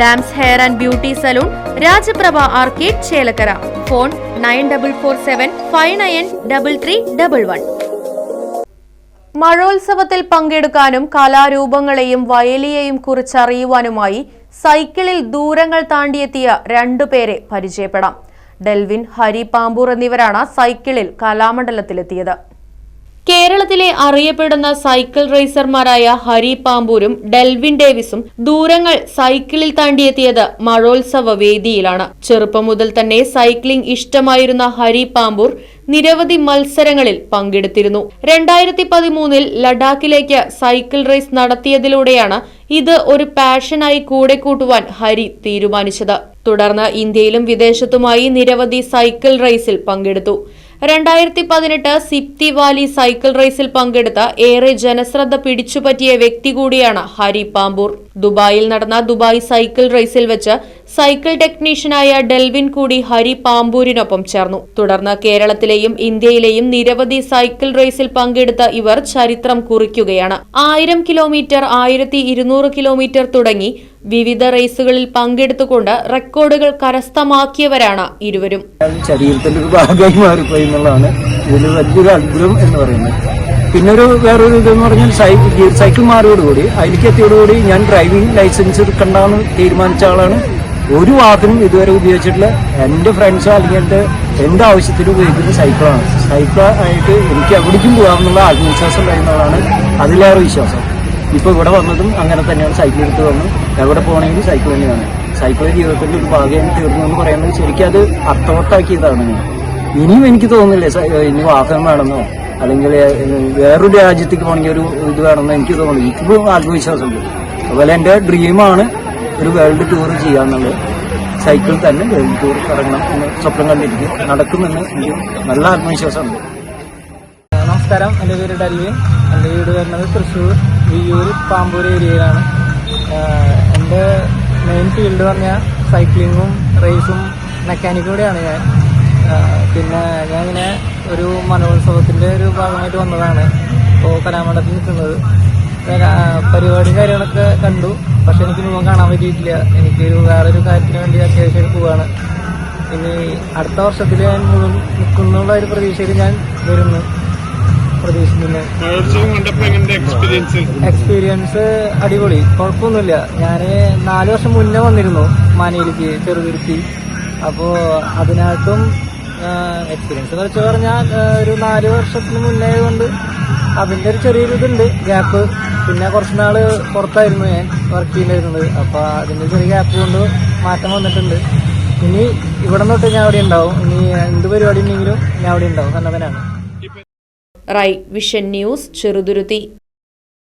Dams hair and beauty salon Rajaprabha arcade Chelakkara. Phone nine double four seven five nine double three double one. മഴോത്സവത്തിൽ പങ്കെടുക്കാനും കലാരൂപങ്ങളെയും വയലിയെയും കുറിച്ചറിയുവാനുമായി സൈക്കിളിൽ ദൂരങ്ങൾ താണ്ടിയെത്തിയ രണ്ടുപേരെ പരിചയപ്പെടാം. ഡെൽവിൻ ഹരി പാമ്പൂർ എന്നിവരാണ് സൈക്കിളിൽ കലാമണ്ഡലത്തിലെത്തിയത്. കേരളത്തിലെ അറിയപ്പെടുന്ന സൈക്കിൾ റേസർമാരായ ഹരി പാമ്പൂരും ഡെൽവിൻ ഡേവിസും ദൂരങ്ങൾ സൈക്കിളിൽ താണ്ടിയെത്തിയത് മഴോത്സവ വേദിയിലാണ്. ചെറുപ്പം മുതൽ തന്നെ സൈക്ലിംഗ് ഇഷ്ടമായിരുന്ന ഹരി പാമ്പൂർ നിരവധി മത്സരങ്ങളിൽ പങ്കെടുത്തിരുന്നു. രണ്ടായിരത്തി പതിമൂന്നിൽ ലഡാക്കിലേക്ക് സൈക്കിൾ റേസ് നടത്തിയതിലൂടെയാണ് ഇത് ഒരു പാഷനായി കൂടെ കൂട്ടുവാൻ ഹരി തീരുമാനിച്ചത്. തുടർന്ന് ഇന്ത്യയിലും വിദേശത്തുമായി നിരവധി സൈക്കിൾ റേസിൽ പങ്കെടുത്തു. രണ്ടായിരത്തി പതിനെട്ട് സിപ്തി വാലി സൈക്കിൾ റേസിൽ പങ്കെടുത്ത ഏറെ ജനശ്രദ്ധ പിടിച്ചുപറ്റിയ വ്യക്തി കൂടിയാണ് ഹരി പാമ്പൂർ. ദുബായിൽ നടന്ന ദുബായ് സൈക്കിൾ റേസിൽ വെച്ച് സൈക്കിൾ ടെക്നീഷ്യനായ ഡെൽവിൻ കൂടി ഹരി പാമ്പൂരിനൊപ്പം ചേർന്നു. തുടർന്ന് കേരളത്തിലെയും ഇന്ത്യയിലെയും നിരവധി സൈക്കിൾ റേസിൽ പങ്കെടുത്ത ഇവർ ചരിത്രം കുറിക്കുകയാണ്. ആയിരം കിലോമീറ്റർ ആയിരത്തി കിലോമീറ്റർ തുടങ്ങി വിവിധ റേസുകളിൽ പങ്കെടുത്തുകൊണ്ട് റെക്കോർഡുകൾ കരസ്ഥമാക്കിയവരാണ് ഇരുവരും. ഒരു ഭാഗമായി എന്ന് പറയുന്നത്. പിന്നെ ഒരു വേറൊരു ഇതെന്ന് പറഞ്ഞാൽ സൈക്കിൾ സൈക്കിൾ മാറിയോടുകൂടി അതിലേക്ക് എത്തിയോടുകൂടി ഞാൻ ഡ്രൈവിംഗ് ലൈസൻസ് എടുക്കണ്ടെന്ന് തീരുമാനിച്ച ആളാണ് ഒരു വാഹനം ഇതുവരെ ഉപയോഗിച്ചിട്ടില്ല. എന്റെ ഫ്രണ്ട്സോ അല്ലെങ്കിൽ എന്റെ എന്റെ ആവശ്യത്തിന് ഉപയോഗിക്കുന്ന സൈക്കിളാണ്. ആയിട്ട് എനിക്ക് എവിടേക്കും പോകാമെന്നുള്ള ആത്മവിശ്വാസം വരുന്നതാണ് അതിലേറെ വിശ്വാസം. ഇപ്പോൾ ഇവിടെ വന്നതും അങ്ങനെ തന്നെയാണ് സൈക്കിൾ എടുത്ത് വന്നു എവിടെ പോകണമെങ്കിലും സൈക്കിൾ തന്നെയാണ്. സൈക്കിൾ ജീവിതത്തിന്റെ ഒരു ഭാഗമായി തീർന്നു എന്ന് പറയുന്നത് ശരിക്കും അത് അർത്ഥവത്താക്കിയതാണ്. ഇനിയും എനിക്ക് തോന്നുന്നില്ല ഇനി വാഹനം വേണമെന്നോ? അല്ലെങ്കിൽ വേറൊരു രാജ്യത്തേക്ക് പോകണമെങ്കിൽ ഒരു ഇത് വേണമെന്നോ എനിക്ക് തോന്നുന്നു എനിക്കിപ്പോൾ ആത്മവിശ്വാസമുണ്ട്. അതുപോലെ എന്റെ ഡ്രീമാണ് ഒരു വേൾഡ് ടൂർ ചെയ്യാന്നുള്ളത്. സൈക്കിൾ തന്നെ ടൂർ ഇറങ്ങണം എന്ന് സ്വപ്നം കണ്ടിരിക്കും. നടക്കുമെന്ന് എനിക്ക് നല്ല ആത്മവിശ്വാസമുണ്ട്. നമസ്കാരം. എന്റെ പേര് ഡൽവിൻ. എന്റെ വീട് വരുന്നത് തൃശ്ശൂർ വിയ്യൂർ പാമ്പൂർ ഏരിയയിലാണ്. എന്റെ മെയിൻ ഫീൽഡ് പറഞ്ഞാൽ സൈക്ലിങ്ങും റേസും മെക്കാനിക്കും കൂടെയാണ് ഞാൻ. പിന്നെ ഞാൻ ഇങ്ങനെ ഒരു മനോത്സവത്തിന്റെ ഒരു ഭാഗമായിട്ട് വന്നതാണ്. ഇപ്പോൾ കലാമണ്ഡലത്തിൽ നിൽക്കുന്നത്. പരിപാടി കാര്യങ്ങളൊക്കെ കണ്ടു. പക്ഷെ എനിക്ക് മുഖം കാണാൻ പറ്റിയിട്ടില്ല. എനിക്കൊരു വേറൊരു കാര്യത്തിന് വേണ്ടി അത്യാവശ്യം പോവാണ്. ഇനി അടുത്ത വർഷത്തിൽ ഞാൻ മുഴുവൻ നിൽക്കുന്നുള്ള ഒരു പ്രതീക്ഷയിൽ ഞാൻ വരുന്നു. പ്രതീക്ഷിക്കുന്നു. എക്സ്പീരിയൻസ് അടിപൊളി. കുഴപ്പമൊന്നുമില്ല. ഞാൻ നാല് വർഷം മുന്നേ വന്നിരുന്നു മാനയിലേക്ക് ചെറുതുരുത്തി. അപ്പോൾ അതിനകത്തും എക്സ്പീരിയൻസ് എന്ന് വെച്ച് പറഞ്ഞാൽ ഒരു നാല് വർഷത്തിന് മുന്നേ കൊണ്ട് അതിന്റെ ഒരു ചെറിയൊരു ഇതുണ്ട് ഗ്യാപ്പ് പിന്നെ കുറച്ച് നാൾ പുറത്തായിരുന്നു ഞാൻ വർക്ക് ചെയ്യുന്നുണ്ടായിരുന്നത് അപ്പോൾ അതിന്റെ ചെറിയ ഗ്യാപ്പ് കൊണ്ട് മാറ്റം വന്നിട്ടുണ്ട്. ഇനി ഇവിടെ തൊട്ട് ഞാൻ അവിടെ ഉണ്ടാവും. ഇനി എന്ത് പരിപാടി ഉണ്ടെങ്കിലും ഞാൻ അവിടെ ഉണ്ടാവും. കന്നതനാണ് റൈ വിഷൻ ന്യൂസ് ചെറുതുരുത്തി.